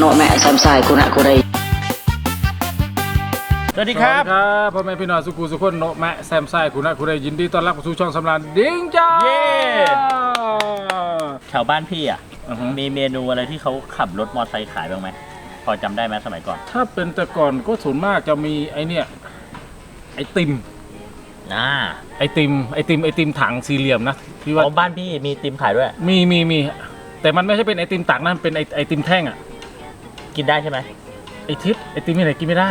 โนแม่แซมไซคุณะคุณไรสวัสดีครับ สวัสดีครับพ่อแม่พี่น้องสุกูสุคนโนะแมะแซมไซคุณะคุณได้ยินดีต้อนรับเข้าสู่ช่องสำรานดิ้งจ้า เย้ แถวบ้านพี่อะ อือฮึ มีเมนูอะไรที่เขาขับรถมอเตอร์ไซค์ขายบ้างไหม พอจำได้ไหมสมัยก่อนถ้าเป็นแต่ก่อนก็ส่วนมากจะมีไอเนี่ยไอติมอ่าไอติมไอติมไอติมถังสี่เหลี่ยมนะที่ว่า อ๋อบ้านพี่มีติมขายด้วย มีมีมีแต่มันไม่ใช่เป็นไอติมตักนะมันเป็นไอไอติมแท่งอะ กินได้ใช่ไหมไอทิปไอติมที่ไหนกินไม่ได้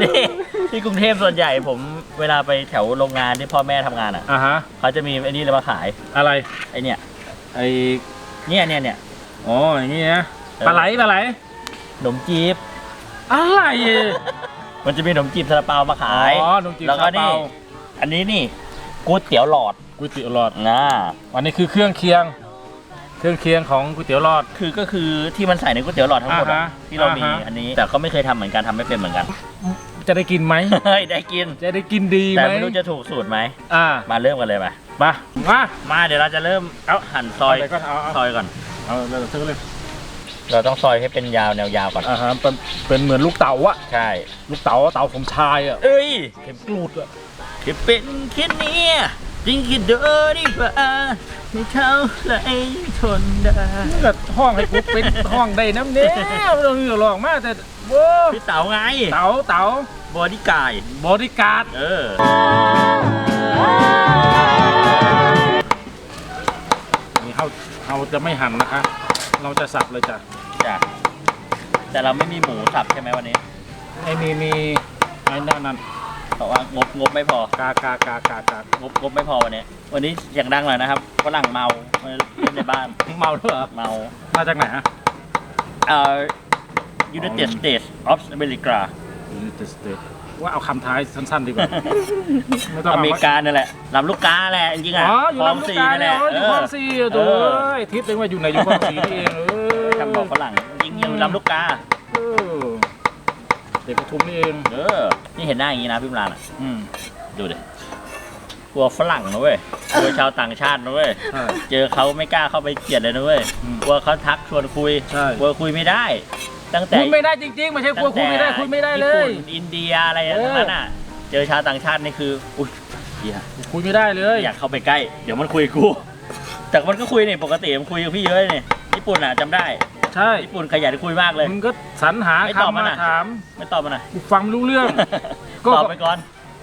นี่ที่กรุงเทพส่วนใหญ่ผมเวลาไปแถวโรงงานที่พ่อแม่ทำงานอะอะฮะ เขาจะมีไอ้นี่เลยมาขายอะไร ไอ้เนี่ยไอเนี่ยเนี่ยเนี่ย อ๋อ อย่างงี้นะเออ ปลาไหลปลาไหล ขนมจีบ อะไรมันจะมีขนมจีบซาลาเปามาขาย อ๋อขนมจีบแล้วก็ซาลานี่ เปาอันนี้นี่ก๋วยเตี๋ยวหลอดก๋วยเตี๋ยวหลอด นะอันนี้คือเครื่องเคียง เครื่องเคียงของก๋วยเตี๋ยวหลอด คือก็คือที่มันใส่ในก๋วยเตี๋ยวหลอดทั้งหมดอะอ่าฮะที่เรามีอ่าฮะ อันนี้แต่ก็ไม่เคยทำเหมือนกันทำไม่เป็นเหมือนกัน จะได้กินไหม เฮ้ยได้กิน จะได้กินดีไหแต่มไม่รู้จะถูกสูตรไหม อ่ามาเริ่มกันเลยไหมมามามาเดี๋ยวเราจะเริ่มเอาหั่นซอยเาไปก่อนเอาเอาซอยก่อน เอาเราซื้อเลยเราต้องซอยให้เป็นยาวแนวยาวก่อน อ่าฮะเป็นเป็นเหมือนลูกเต๋าอะใช่ ลูกเต๋าเต๋าผมชายอะเอ้ยเข็มกลูดอะที่เป็นแค่เนี้ย จริงคิดเดินดีกว่าไม่เท่าไรทนได้นี่ก็ห้องให้กูเป็นห้องได้น้ำเนี้ยไม่ต้องเหงื่อหลอกมากแต่โว้พี่เต๋าไง เต๋าเต๋าบอดี้กายบอดี้การ์ดเออนี่เขาเขาจะไม่หั่นนะคะ เราจะสับเลยจ้ะจ้ะแต่เราไม่มีหมูสับใช่ไหมวันนี้ไอ้มีมีไอ้นั่นนั่น เพราะว่างบงบไม่พอ กากากากากางบงบไม่พอวันนี้ วันนี้อย่างดังเลยนะครับฝรั่งเมามาเล่นในบ้านเมาด้วยเหรอเมามาจากไหนฮะเอ่อ United States of America ว่าเอาคำท้ายสั้นๆดีกว่าไม่ต้องอเอาเมริกาเนี่ยแหละลำลูกกาแหละจริงๆอะอ๋ออยู่คลองลำลูกสี่กานี่แหเนี่ยละอ๋ออยู่คลองสี่อะตัวเออเอ้ยทิศเองว่าอยู่ไหนอยู่คลองสี่นี่เองเออทำบอกฝรั่งจริงๆอยู่ลำลูกกา เออ เด็กปทุมนี่เองเออ นี่เห็นหน้าอย่างนี้นะพี่มรานอะ อืมดูดิกลัวฝรั่งนะเว้ยกลัวชาวต่างชาตินะเว้ย ใช่ เจอเขาไม่กล้าเข้าไปเกลียดเลยนะเว้ย อืมกลัวเขาทักชวนคุย ใช่ กลัวคุยไม่ได้ ตั้งแต่คุยไม่ได้จริงๆไม่ใช่กลัวคุยไม่ได้คุยไม่ได้เลยญี่ปุ่นอินเดียอะไรเออ ทั้งนั้นอะ เจอชาวต่างชาตินี่คือ อุ้ยเหี้ย คุยไม่ได้เลย อยากเข้าไปใกล้ เดี๋ยวมันคุยกู แต่มันก็คุยนี่ปกติมันคุยกับพี่เยอะนี่ญี่ปุ่นอะจำได้ ใช่ญี่ปุ่นขยันคุยมากเลย มึงก็สรรหาไม่ตอบคำมันมาอะ ถามไม่ตอบมันอะกูฟังไม่รู้เรื่อง ก็ ตอบไปก่อน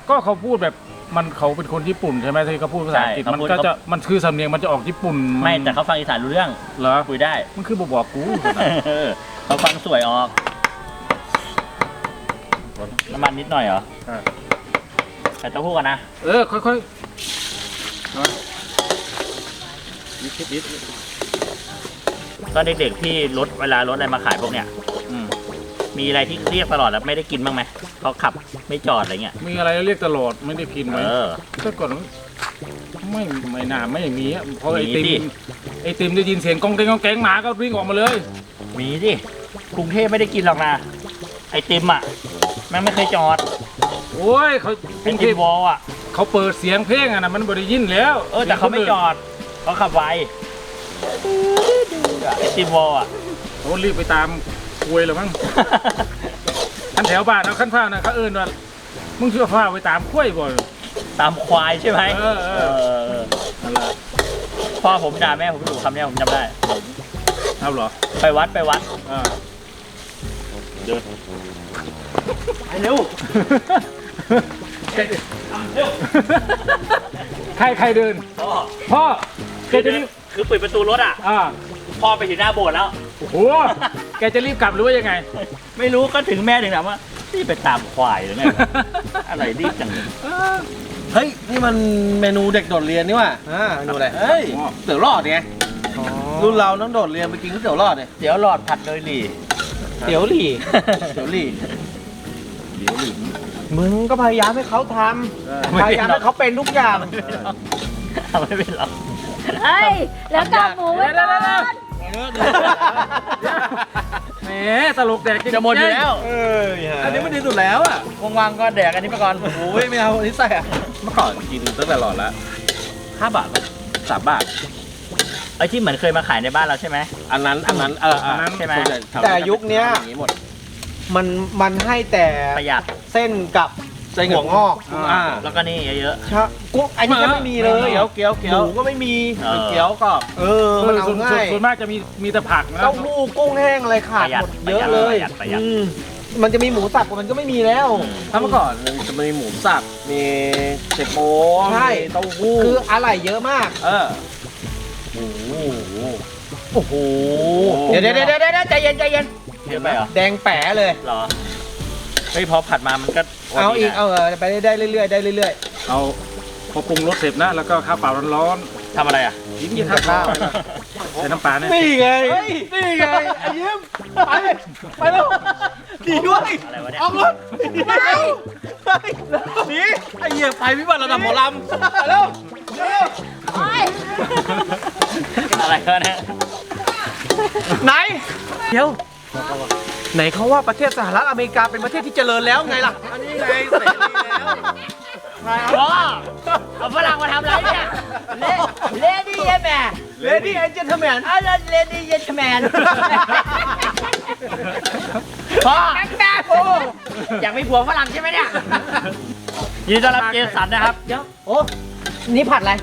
ก็เขาพูดแบบมันเขาเป็นคนญี่ปุ่นใช่ไหมที่เขาพูดภาษาอังกฤษใช่เขามันพูด ก็จะมันคือสำเนียงมันจะออกญี่ปุ่นนไม่แต่เขาฟังอีสานรู้เรื่องเหรอคุยได้ มันคือบอกบอกกู เออเขาฟังสวยออกน้ำมันนิดหน่อยเหรอใช่ ใส่เต้าหู้กันนะเออค่อยๆนะนิดนิดนิด ตอนเด็กๆพี่รถเวลารถอะไรมาขายพวกเนี้ยอืมมีอะไรที่เรียกตลอดแล้วไม่ได้กินบ้างไหมเขาขับไม่จอดอะไรเงี้ยมีอะไรเรียกตลอดไม่ได้พินไหมเออ แต่ก่อนไม่ไม่น่าไม่มีอะเพราะไอติมีดิมไอติมได้ยินเสียงกองเตงกองแกงหมาก็วิ่งออกมาเลย มีดิกรุงเทพไม่ได้กินหรอกนะไอติมอะแม่งไม่เคยจอดโอ้ยเขาไอติมวอลอะเขาเปิดเสียงเพลงอะนะมันบริยินแล้วเออแต่เขาไม่จอดเขาขับไว ไอติมวอลอะเขารีบไปตามควยหรือมั้ง อันแถวบ้านเอาขั้นฟ้านะเขาเอิญว่ามึงเชื่อฟ้าไปตามควยบ่อย ตามควายใช่ไหมเออเออ เออนั่นแหละพ่อผมด่าแม่ผมถูกคำเนี้ยผมจำได้ เอาเหรอไปวัดไปวัด อ่าเดินไปเร็ว ใครใครใครเดิน พ่อพ่อแกคือจะเดิรีนบคือปิดประตูรถอะ อ่า พ่อไปถึงหน้าโบสถ์แล้ว โอ้โห แกจะรีบกลับหรือว่ายังไง ไม่รู้ก็ถึงแม่ถึงถามว่านี่ไปตามควายหรือไงวะ อะไรรีบจังเลยเฮ้ย นี่มันเมนูเด็กโดดเรียนนี่ว่ะอ่าเมนูอะไรเฮ้ยอ๋อเตี๋ยวหลอดไงรุ่นเราต้องโดดเรียนไปกินก๋วยเตี๋ยวหลอดเนี่ยเดี๋ยวหลอดผัดโดยหลี่เตี๋ยวหลี่เตี๋ยวหลี่เดี๋ยวหลิงมึงก็พยายามให้เขาทำพยายามให้เขาเป็นทุกอย่างทำไม่เป็นหรอกเอ้ย แล้วกากหมูไว้ก่อน แหมตลกแดกริงๆจะหมดอยู่แล้วเอออันนี้มันดีสุดแล้วอะว่างๆก็แดกอันนี้ไปก่อนโอ้ยไม่เอาอันนี้ใส่อะเมื่อก่อนกินตั้งแต่หลอดละห้าบาทป่ะสามบาทไอ้ที่เหมือนเคยมาขายในบ้านเราใช่ไหมอันนั้นอันนั้นเอออันนั้นใช่ไหมส่วนญ่แถวแต่ยุคเนี้ยอย่างนี้หมดมันมันให้แต่ประหยัดเส้นกับ เส้นกับหัวงอกอ่าแล้วก็นี่เยอะชะกุ้งอันนี้ก็ไม่มีเลย เกี๊ยวเกี๊ยวเกี๊หยวมูก็ไม่มีเออเกี๊ยวก็เออมันเอาส่วนง่ายส่วนมากจะมีมีแต่ผักนะเต้าหู้กุ้งแห้งอะไรขาดหมดเยอะเลยประหยัดประหยัดอืมมันจะมีหมูสับมันก็ไม่มีแล้วถ้าเมื่อก่อนมันจะมีหมูสับ มีเจ็ดโมใช่มีเต้าหู้ คืออะไรเยอะมาก เออโอ้โหโอ้โหเดี๋ยวเดี๋ยวเดี๋ยวเดี๋ยวใจเย็นใจเย็นเยอะไปเหรอ แดงแป๋เลย เหรอ เฮ้ยพอผัดมามันก็เอาอีกนะเอาเออไปได้เรื่อยๆได้เรื่อยเอาพอปรุงรสเสร็จนะ แล้วก็ข้าวเปล่าร้อนทำอะไรอะๆกินกินข้าวใส่น้ำปลาเนี่ย นี่ไงนี่ไงไอ้ยิ้มไปไปแล้วหนีด้วยอะไรวะเนี่ยออกรถหนีหนีไอ้เหี้ยไปวิบัติระดับหมอลไปแล้วโอ้ยอะไรวะเนี่ยไหนเดี๋ยว ไหนเขาว่าประเทศสหรัฐอเมริกาเป็นประเทศที่เจริญแล้วไงล่ะ อันนี้ไงเสร็จแล้วพ่อเอาฝรั่งมาทำอะไรเนี่ยเลดี้เยแมนเลดี้แอนเจนเทอร์แมนอะไรเลดี้เยแมนพ่อแม่โอ้อยากมีผัวฝรั่งใช่ไหมเนี่ยยินดีต้อนรับเจสันนะครับ เดี๋ยวโอ้นี่ผัดอะไร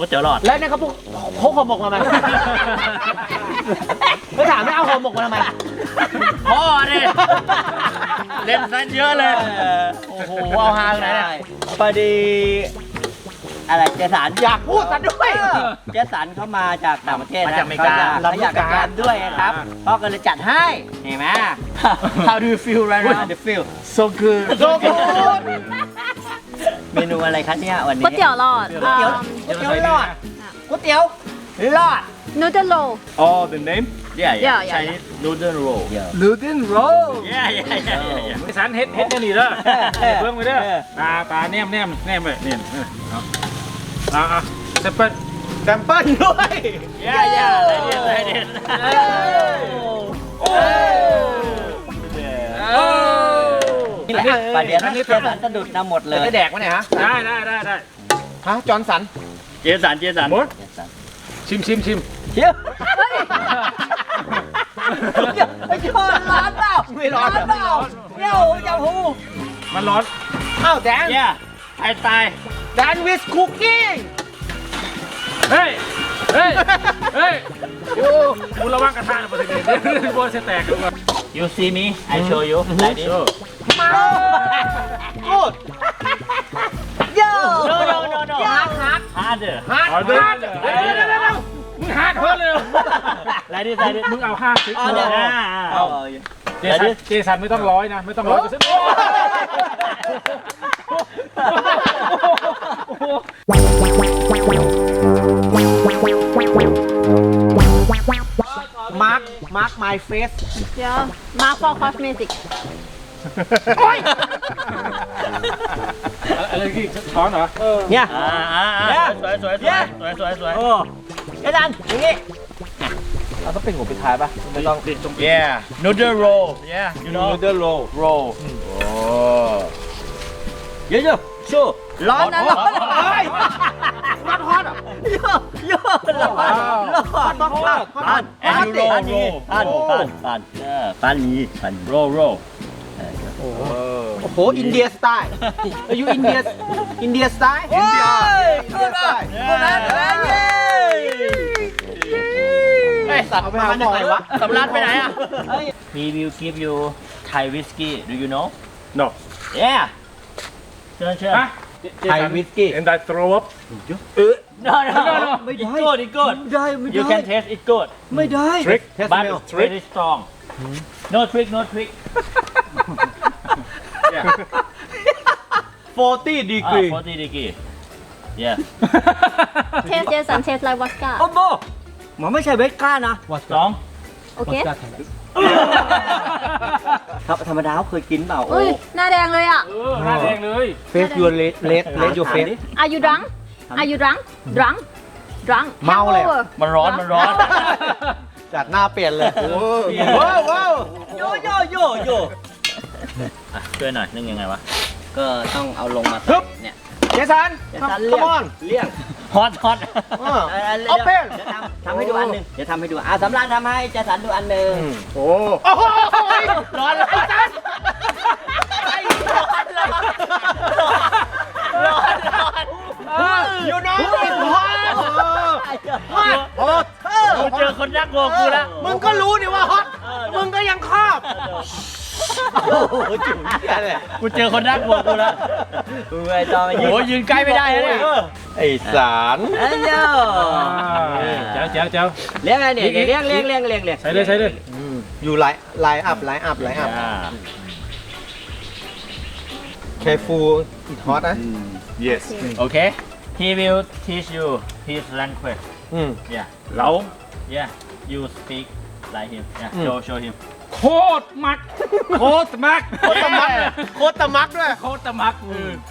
โอ้เจ๋อหลอด แล้วเนี่ยเขาพวกเขาห่อหมกมาไหมไม่ถามไม่เอาห่อหมกมาทำไมพ่อเนี่ยเล่นซะเยอะเลย โอ้โหเอาฮาไหนเนี่ยพอดีอะไรเจสันอยากพูดซะด้วย เจสันเขามาจากต่างประเทศมานะจากอเมริกาเขาอยากเขาอยากการด้วยนะครับพ่อก็เลยจัดให้เห็นไหม How do you feel right now the feel so good so good เมนูอะไรครับเนี่ยวันนี้ก๋วยเตี๋ยวหลอดก๋วยเตี๋ยวก๋วยเตี๋ยวรอดก๋วยเตี๋ยวรอดนูเดลโล Oh the name yeah Yeah, yeah, Chinese noodle roll ลูดินโร yeah yeah yeah yeah ไม่สันเฮ็ดเฮ็ดเนี่ยนี่เด้อเบิ่งไปเด้อปลาปลาแนมแนมแนมไปเนี่ยเอาเอาเอาเซปเปิ้ลแซมเปิลด้วย yeah yeah like this like this นี่แหละประเดี๋ยวนะเจสันสะดุดนะหมดเลยจะแดกไหมเนี่ยฮะได้ได้ได้ได้ฮะจอร์นสันเจสันเจสันหมดชิมชิมชิมเชี่ยวไม่ชอบร้อนเปล่าไม่ร้อนเปล่าเดี๋ยวจะหูมันร้อนอ้าวแดน yeah ไอ้ตายแดนวิสคุกกิ้งเฮ้ยเฮ้ยเฮ้ยดูดูระวังกระทะนะประเด็นเดี๋ยวโบนจะแตกกันก่อน you see me I show you like this กูดโย่ no no no no ฮาร์ดฮาร์ด harder ฮาร์ดเอาเดี๋ยวเดี๋ยวเดี๋ยวเดี๋ยวเดี๋ยวมึงหาดเพิ่มเลย like this like this มึงเอาห้าสิบเอาเดี๋ยวอ่าเอาเจสันเจสันไม่ต้องร้อยนะ ไม่ต้องร้อยเปอร์เซ็นต์มาร์คมาร์ค my face เดี๋ยวมาฟอร์คอส เมติกอะไรที่ช้อนเหรอเนี่ยอ่าอ่าอ่าสวยสวยสวยสวยสวยสวยโอ้เจสันอย่างงี้เราต้องเป็นหัวปิดท้ายป่ะไม่ต้องดิตรง yeah noodle roll yeah you know นูเดิลโล roll เยอะๆชูร้อนนะร้อนนะเฮ้ยร้อนฮอตอะโย่โย่ร้อนร้อนฮอตฮอตฮอตฮอต and you roll roll ปันปันปันเออปันนี้ปัน roll roll โอ้โห อินเดียสไตล์อายุอินเดีย อินเดียสไตล์โอ้ยอินเดียสไตล์คนละเย้เฮ้ยเอาไปหาหมอวะสำรันไปไหนอะ He will give you Thai whiskey do you know no yeah เชิญเชิญฮะไทยวิสกี้ and I throw up no no no it's good it's good ไม่ได้ไม่ you ได้ can taste it good ไม่ได้ trick but very strong no trick no trick 40 degree ah 40 degree yeah เทสเจสันเทสไลวอสกาโอ้โบมันไม่ใช่เวสก้านะสอง โอเคครับธรรมดาเขาเคยกินเปล่าโอ้อุ้ย หน้าแดงเลยอะ เออหน้าแดงเลย face your red red red your face Are you drunk Are you drunk drunk drunk เมาเลยอะ Hangover มันร้อน มันร้อนจัดหน้าเปลี่ยนเลย ว้าวว้าวโยโยโยโย อะช่วยหน่อยนึ่งยังไงวะ ก็ต้องเอาลงมาฮึบเนี่ย เจสันเดี๋ยวฉัน come เลี่ยง on เลี่ยงฮอตฮอตโอเพนเดี๋ยวทำทำให้ดูอันหนึ่งเดี๋ยวทำให้ดูอะสำรานทำให้เจสันดูอันหนึ่งโอ้โอ้โหร้อนร้อนร้อนร้อนร้อนอยู่น้องเป็นฮอตฮอตโอ้เธอกูเจอคนน่ากลัวกูแล้วมึงก็รู้นี่ว่าฮอตมึงก็ยังครอบ โอ้โหจุ๋มเหี้ยเลยกูเจอคนน่ากลัวกูแล้วกูไอ้ตอนโอ้ยยืนใกล้ไม่ได้นะเนี่ยไอสารเอ้ยโย่เจ้าเจ้าเจ้าเลี้ยงไงเนี่ยเลี้ยงเลี้ยงเลี้ยงเลี้ยงเลี้ยงใส่เลยใส่เลยอยู่ไลน์ไลน์อัพไลน์อัพไลน์อัพอ่าแคฟูอิทฮอตนะ yes โอเค he will teach you his language อืม yeah เรา yeah you speak like him yeah อืม show show him โคตรมัก โคตรมัก โคตรตะมักเลยโคตรตะมักด้วย โคตรมัก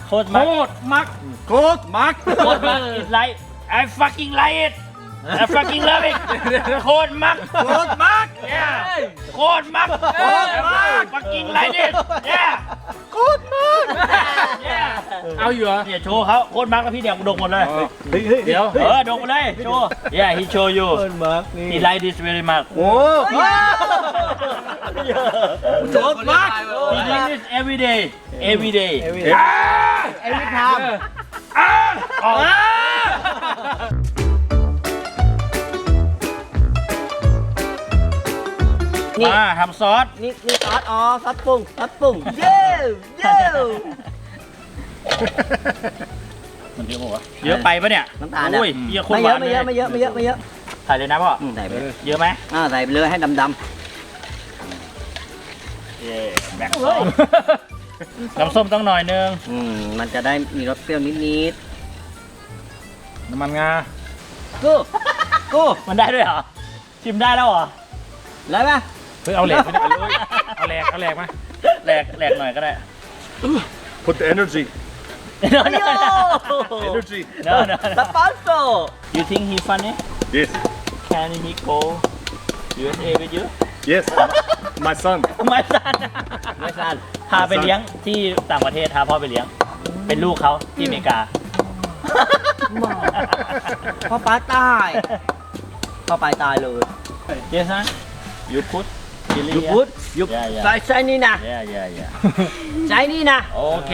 โคตรโคมักตรมัก โคตรมัก โคตรมัก is like I fucking like it I fucking love it โคตรมัก โคตรมัก yeah โคตรมัก โคตรมัก fucking like it yeah โคตรมัก yeah เอาอยู่เหรอเนี่ยโชว์เขาโคตรมักแล้วพี่เดี๋ยวดกหมดเลย เดี๋ยว เออดกหมดเลย โชว์ yeah he show you เปิดมาร์กนี่ he like this very much โอ้โคตรมัก he do this every day every day เอวิอ่าเอ็มวิทา มอ่าอ่ามาทำซอส นี่นี่ซอสอ๋อซอสปรุงซอสปรุงเย้เย้มันเยอะปะวะเยอะไปปะเนี่ยน้ำตาลอะโอ้ยเยอะคนไม่หเยวาอะนไม่เยอะไม่เยอะไม่เยอะไม่เยอะใส่เลยนะพ่ออืมใส่ไปเลยเยอะไหมอ่าใส่ไปเลยให้ดำดเย่แบ่งสองน้ำส้มต้องหน่อยนึงำอืมมันจะได้มีรสเปรี้ยวนิดน้ำมันงาๆกูกูมันได้ด้วยเหรอ ชิมได้แล้วเหรอเลยปะ เฮ้ยเอาแหลกไปเลยเอาแหลกเอาแหลกมาแหลกแหลกหน่อยก็ได้ Put the energy no no โอ้ energy no no สปอนเซอร์ you think he funny yes can he go USA with you yes my son ไม่สั้นไม่สั้นพาไปเลี้ยงที่ต่างประเทศพาพ่อไปเลี้ยง เป็นลูกเขาที่อเมริกา พ่อป้าตาย พ่อป้าตายเลย yes huh you put chili ยูพุทยู yeah yeah ใส่ใส่นี่นะ yeah yeah yeah ใส่นี่นะโอเค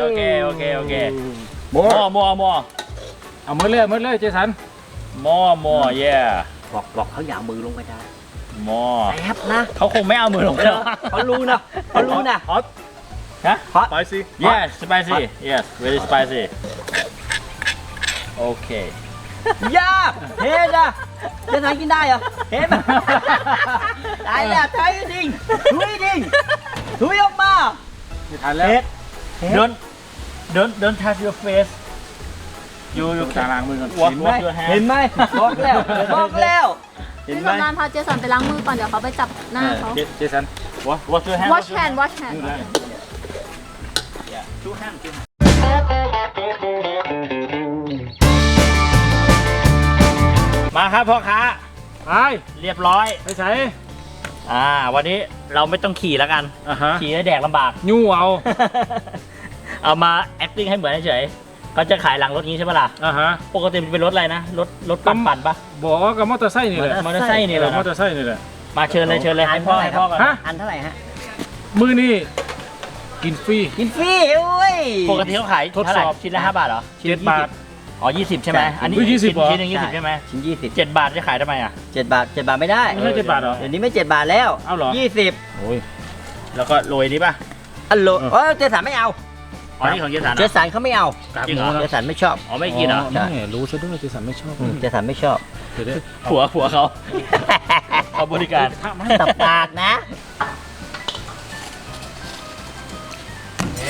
โอเคโอเคโอเค more more more more เอามือเลยเอามือเลยเจสัน more more yeah บอกบอกเขาอย่าเอามือลงไปนะ more แอบนะเขาคงไม่เอามือลงไปหรอก เขารู้นะเขารู้นะ hot ฮะ spicy yes spicy yes very spicy โอเคอย่า เห็นนะจะทานกินได้เหรอ เห็นไหมตายแล้วตายจริงถุยจริงถุยออกมาไม่ทันแล้ว don't don't don't touch your face you you ตาล้างมือก่อน wash เห็นไหม wash your hand เห็นไหมบอกแล้วบอกแล้วเห็นพี่ไหมสำรานพาเจสันไปล้างมือก่อนเดี๋ยวเขาไปจับหน้าเขาเจเจสัน wash wash your hand wash hand wash hand yeah two hand two hand มาครับพ่อค้าไปเรียบร้อย ไปใส่อ่า วันนี้เราไม่ต้องขี่แล้วกัน อะฮะขี่แล้วแดกลำบาก ยู่เอาเอามา acting ให้เหมือนเฉยๆเขาจะขายหลังรถนี้ใช่ปะล่ะ อะฮะ ปกติมันเป็นรถอะไรนะ รถรถปั่นปั่นๆปะ บอกว่ากับมอเตอร์ไซค์นี่แหละมอเตอร์ไซค์นี่แหละ มอเตอร์ไซค์นี่แหละ มาเชิญเลยเชิญเลยให้พ่อให้พ่อก่อนฮะ อันเท่าไหร่ฮะ มือนี่กินฟรี กินฟรีโอ้ยปกติเขาขายทดเท่าไหร่สอบชิ้นละห้าบาทเหรอชิ้นเจ็ดละบาท อ๋อยี่สิบใช่ไหมใช่อันนี้อุ๊ย20ชิ้นเหรอ ชิ้นหนึ่งยี่สิบใช่ไหมชิ้นยี่สิบเจ็ดบาทจะขายทำไมอะ เจ็ดบาทเจ็ดบาทไม่ได้ไม่ใช่เจ็ดบาทเหรอ เดี๋ยวนี้ไม่เจ็ดบาทแล้วเอาเหรอ ยี่สิบโอ้ยแล้วก็โรยนี้ป่ะอัลโหลเออเออเจสันไม่เอาอ๋อนี่ของเจสันเจสันเขาไม่เอากากจริงหเหรมูอนะเจสันไม่ชอบ อ๋อไม่กินเหรอแม่รู้ซะด้วยเจสันไม่ชอบเจสันไม่ชอบ เดี๋ยวได้ผัวผัวเขาเขาบริการถ้าไม่ตับปากนะ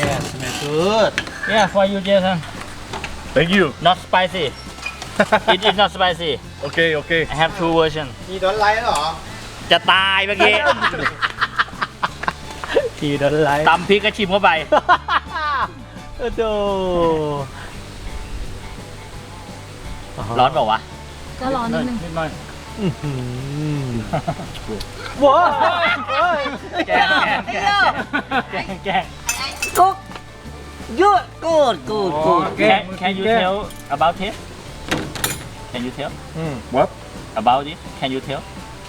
yes good yeah for you Jason thank you not spicy it is not spicy โอเคโอเค I have two version มีดอนไลท์เหรอ จะตายเมื่อกี้ ทีดอนไลท์ตำพริกก็ชิมเข้าไป โอ้โหร้อนเปล่าวะ ก็รอนิดนึงนิดหน่อย ว้าแกล้งแกล้งแกล้งแกล้งแกล้งกุ๊ก ยืดกูดกูดกูดแกล้ง Can can you tell about it Can you tell อืม What about it Can you tell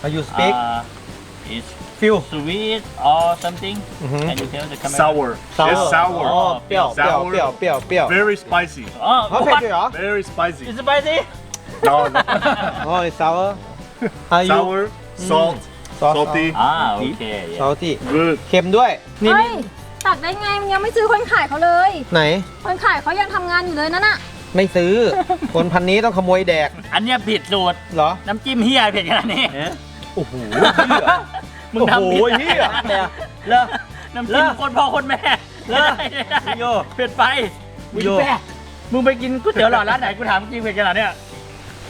Are you speak uh, is feel sweet or something อือหือ Can you tell the camera Sour. It's sour. อ๋อเปรี้ยวเปรี้ยว Sour. เปรี้ยวเปรี้ยวเปรี้ยว Very spicy. อ๋อเขาเผ็ดด้วยเหรอ Very spicy. It's spicy No, no. อ๋อ it's sour Are you Sour, salt, Sauce salty, อ่าโอเค salty good. เค็มด้วย นี่เฮ้นี่ย ตักได้ไงมันยังไม่ซื้อคนขายเขาเลย ไหน คนขายเขายังทำงานอยู่เลยนั่นน่ะ ไม่ซื้อ คนพันนี้ต้องขโมยแดกอันเนี้ยผิดสูตร เหรอ น้ำจิ้มเฮียเผ็ดขนาดนี้ โอ้โหมึงทำผิด โอ้โหเหี้ยเลยเลิก น้ำจิ้มคนพ่อคนแม่เลิกไม่ได้ไม่ได้โยเผ็ดไปมึงโยแม่มึงไปกินก๋วยเตี๋ยวหลอดร้านไหนกูถามจริงเผ็ดขนาดเนี้ย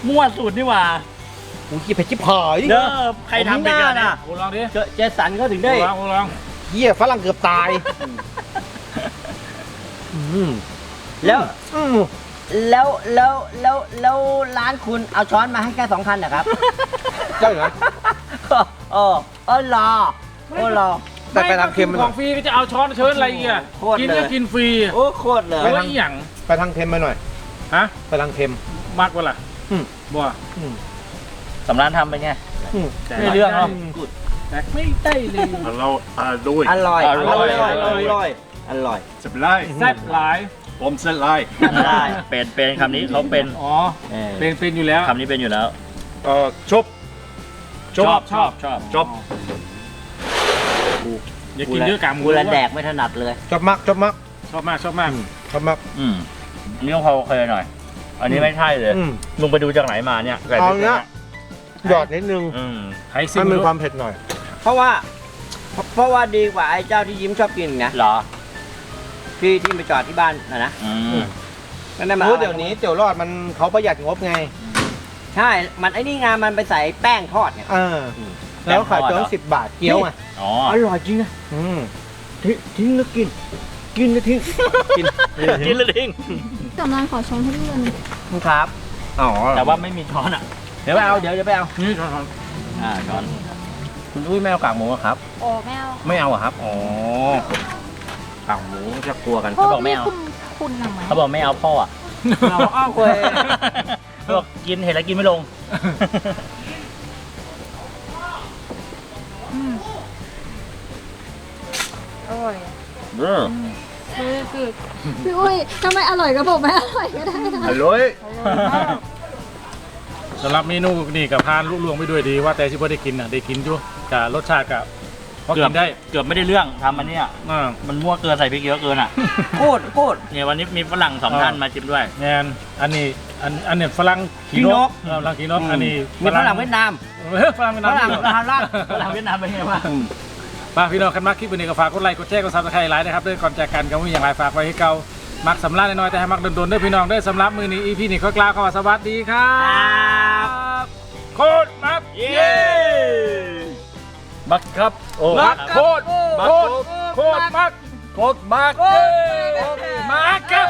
มั่วสูตรนี่หว่าโอ้ยเผ็ดชิบหาย เด้อใครทำเผ็ดขนาดเนี้ยโอ้ลองดิเจเจสันเขาถึงโอ้ได้ลองโอ้ลอง เหี้ยฝรั่งเกือบตายอืมแล้วอืมแล้วแล้วแล้วแล้วร้านคุณเอาช้อนมาให้แค่สองคันนะครับ ใช่เหรอเออเออรอโอ้รอ แต่ไปทางเค็มมันขหน่อองยฟรีก็จะเอาช้อนเชิญอะไรอีกอะโคตรกินเลย ก็กินฟรีโอ้โคตรเลยไม่ว่าอีหยังไปทางเค็มไปหน่อย ฮะไปทางเค็ม มากกว่าล่ะอืม บ่สำรานทำเป็นไง อืมไม่เรื่องเนาะ แต่ไม่ได้เลย Hello, uh, อร่อยออร่ร่ออยยอร่อยอร่อยอร่อย Supply. แซ่บหลาย Bomb set lie. ได้เป็นเป็นคำนี้เขาเป็นอ๋อเป็นเป็นอยู่แล้วคำนี้เป็นอยู่แล้ว Uh, chop. ชอบชอบชอบ Chop. อย่ากินเยอะกางหมูกูละแดกไม่ถนัดเลยชอบมากชอบมากชอบมากชอบมากชอบมากอืมอันนี่ต้องพอโอเคหน่อย อันนี้ไม่ใช่เลยอืมมึงไปดูจากไหนมาเนี่ยไก่เอาพริกเนี้ยยหยอดนิดนึงอืมให้ซิให้มมีดูความเผ็ดหน่อย เพราะว่า เพราะว่าดีกว่าไอ้เจ้าที่ยิ้มชอบกินนะเหรอที่ที่ไปจอดที่บ้านนะนะอืมนั่นได้มาโอ้เดี๋ยวนี้เตี๋ยวรอดมันเขาประหยัดงบไง ใช่ มันไอ้นี่งานมันไปใส่แป้งทอดเนี่ยเออ แล้วขายตัวละสิบบาทเกี๊ยวอะอ๋ออร่อยจริงนะอืมทิ้งทิ้งแล้วกิน กินแล้วทิ้งกินกินเลยทิ้งกำลังขอชมให้ด้วยนึงครับอ๋อแต่ว่าไม่มีช้อนอะ เดี๋ยวไปเอาเดี๋ยวเดี๋ยวไปเอานี่ช้อนอ่าช้อน คุณอุ้ยไม่เอากากหมูอะครับ โอ้แมวไม่เอาอะครับอ๋อต่างหมูจะกลัวกันเขาบอกไม่เอาคุณคุณหนังไหมเขาบอกไม่เอาพ่ออะเอาอ้าวเว้ยเขาบอกกินเห็นแล้วกินไม่ลงอร่อยเออคือคือพี่อุ้ยทำไมอร่อยกับผมไม่อร่อยก็ได้นะ Hello. สำหรับเมนูนี่กับพานลุล่วงไปด้วยดีว่าแต่ที่พ่ได้กินอะได้กินอยู่ กับรสชาติกับพอเกืกิอบนได้เกือบไม่ได้เรื่องทำอันเนี้ยอ่า มันมั่วเกินใส่พริกเยอะเกินอะ โคตรโคตร เนี่ยวันนี้มีฝรั่งสองท่านมาจิ้มด้วย แงนอันนี้อันอันนี้ฝรั่งขี้นกเออฝรั่งขีนกอันนี้มีฝรั่งเวียดนามเออฝรั่งเวียดฝนามรั่งลาวล่างฝรั่งเวียดนามเป็นไงวะมาพี่น้องคันมากคลิปวันนี้ก็ฝากกดไลค์กดแชร์กดซับสไครต์ไลค์นะครับด้วยก่อนจากกันก็มีอย่างไรฝากไว้ให้เก่ามักสำลักน้อยๆแต่ให้มักโดนๆด้วยพี่น้องด้วยสำหรับมือนี้อีพีนี้ก็กล่าวคำว่าสวัสดีครับโคตรมักเย้ บักครับโอ้มักโคตรโคตรโคตรมักโคตรมักเย้มักครับ